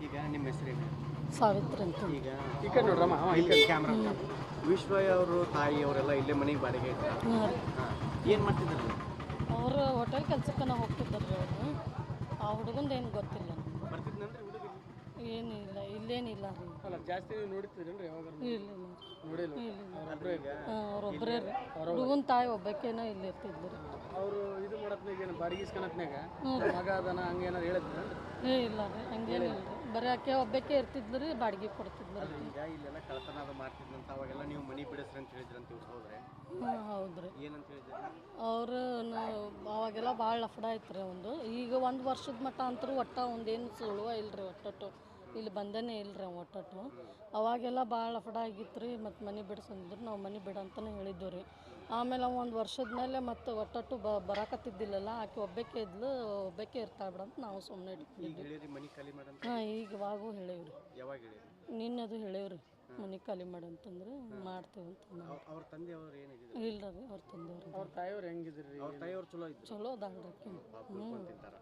ಈಗ ನಿಮ್ಮ ಹೆಸರೇನು? ಸಾವಿತ್ರಿ ಅಂತ. ಈಗ ಈ ಕಡೆ ನೋಡ್ರಮ್ಮ ಇಲ್ಲಿ ಕ್ಯಾಮ್ರಾ ವಿಶ್ವಯ್ಯ ಅವರು ತಾಯಿ ಅವರೆಲ್ಲ ಇಲ್ಲೇ ಮನೆಗೆ ಬಾಡಿಗೆ ಇರ್ತಾರೆ ಹಾಂ ರೀ. ಹಾಂ. ಏನು ಮಾಡ್ತಿದ್ರು? ಅವರು ಹೋಟೆಲ್ ಕೆಲ್ಸಕ್ಕೆ ನಾವು ಹೋಗ್ತಿದ್ದಾರೆ ಅವರು. ಆ ಹುಡುಗಂದು ಏನು ಗೊತ್ತಿಲ್ಲ. ಬರ್ತಿದ್ನಂದ್ರೆ ಹುಡುಗ ಏನಿಲ್ಲ ಇಲ್ಲೇನಿಲ್ಲ ರೀ. ಅಲ್ಲ ಜಾಸ್ತಿ ನೀವು ನೋಡ್ತಿದ್ರೇನ್ರಿ ಯಾವಾಗ ಇಲ್ಲ ನೋಡಿಲ್ಲ. ಅವ್ರೊಬ್ಬರೇ ಈಗ ಅವ್ರೊಬ್ಬರೇ ರೀ ಹುಡುಗನ ತಾಯಿ ಒಬ್ಬಕ್ಕೇನೋ ಇಲ್ಲಿ ಇರ್ತಿದ್ರು ಅವರು ಇದು ಮಾಡತ್ನಾಗ ಏನು ಬಾಡಿಗೆ ಇಸ್ಕೊಳತ್ನಾಗ ಮಗ ಅದನ ಹಂಗೆ ಏನಾರು ಏ ಇಲ್ಲ ರೀ ಹಂಗೇನಿಲ್ಲ. ಬರೀ ಆಕೆ ಒಬ್ಬಾಕೆ ಇರ್ತಿದ್ಲು ರೀ ಬಾಡಿಗೆ ಕೊಡ್ತಿದ್ಲು ರೀ. ಈಗ ಇಲ್ಲೆಲ್ಲ ಕಳ್ತನ ಅದು ಅವಾಗೆಲ್ಲ ನೀವು ಮನಿ ಬಿಡಿಸ್ರಿ ಅಂತ ಹೇಳಿದ್ರಂತ ಇವ್ರು ಹೌದ್ರೆ? ಹ್ಞೂ ಹೌದು ರೀ ಏನಂತ ಹೇಳಿದ್ರು? ಅವರು ಅವಾಗೆಲ್ಲ ಭಾಳ ಲಫಡ ಐತ್ರಿ ಒಂದು. ಈಗ ಒಂದು ವರ್ಷದ ಮಟ್ಟ ಅಂತರೂ ಒಟ್ಟ ಒಂದೇನು ಸುಳುವ ಇಲ್ರಿ ಒಟ್ಟೊಟ್ಟು. ಇಲ್ಲಿ ಬಂದೇನೆ ಇಲ್ರಿ ಅವ ಒಟ್ಟಟ್ಟು. ಅವಾಗೆಲ್ಲ ಭಾಳ ಲಫಡ ಆಗಿತ್ತು ರೀ ಮತ್ತು ಮನೆ ಬಿಡಿಸಂದ್ರೆ ನಾವು ಮನೆ ಬಿಡ ಅಂತಲೇ ಹೇಳಿದ್ವು ರೀ. ಆಮೇಲೆ ಅವ ಒಂದು ವರ್ಷದ ಮೇಲೆ ಮತ್ತೆ ಒಟ್ಟೊಟ್ಟು ಬ ಬರಾಕತ್ತಿದ್ದಿಲ್ಲಲ್ಲ ಆಕೆ ಒಬ್ಬಕ್ಕೆ ಇದ್ಲು ಒಬ್ಬಕ್ಕೆ ಇರ್ತಾಳೆ ಬಿಡಂತ ನಾವು ಸುಮ್ಮನೆ ಈಗ ಇಟ್ಕೊಂಡಿದ್ವಿ ಹೇಳಿರಿ ಮನೆ ಖಾಲಿ ಮಾಡಂತ ಹಾಂ ಈಗ ವಾಗು ಹೇಳೇವ್ರಿ. ಯಾವಾಗ ಹೇಳಿರಿ? ನಿನ್ನದು ಹೇಳೇವ್ರಿ ಮನೆ ಖಾಲಿ ಮಾಡಂತಂದ್ರೆ ಮಾಡ್ತೇವೆ ಅಂತ ನಾವು ಅವ್ರ- ಅವ್ರ ತಂದೆ ಅವ್ರು ಏನಿದ್ರು? ಇಲ್ಲ ರೀ ಅವ್ರ ತಂದೆಯವ್ರು ಅವ್ರ ತಾಯಿಯವ್ರು ಹೆಂಗಿದ್ರಿ? ಅವ್ರ ತಾಯಿಯವ್ರು ಚಲೋ ಇದ್ರು. ಚಲೋ ಅದಾಳ್ರಿ ಆಕಿ. ಹ್ಞೂ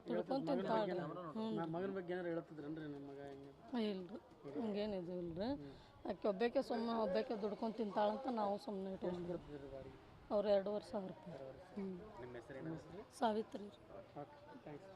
ತಿಳ್ಕೊಂಡ್ ತಿಂತಾಳ್ರಿ ಹ್ಞೂ ಮಗನ ಬಗ್ಗೆ ಏನಾರು ಹೇಳ್ತಿದ್ರೇನ್ರಿ ನಿಮ್ಮ ಮಗ ಹೆಂಗೆ ಇಲ್ರಿ. ಹಂಗೇನಿದು ಇಲ್ರಿ ಆಕೆ ಒಬ್ಬಕ್ಕೆ ಸುಮ್ಮನೆ ಒಬ್ಬಕ್ಕೆ ದುಡ್ಕೊಂಡು ತಿಂತಾಳಂತ ನಾವು ಸುಮ್ಮನೆ ಬಾಡಿಗೆ? ಅವ್ರು ಎರಡೂವರೆ ಸಾವಿರ ರೂಪಾಯಿ. ಹ್ಞೂ ಸಾವಿತ್ರಿ. Okay thanks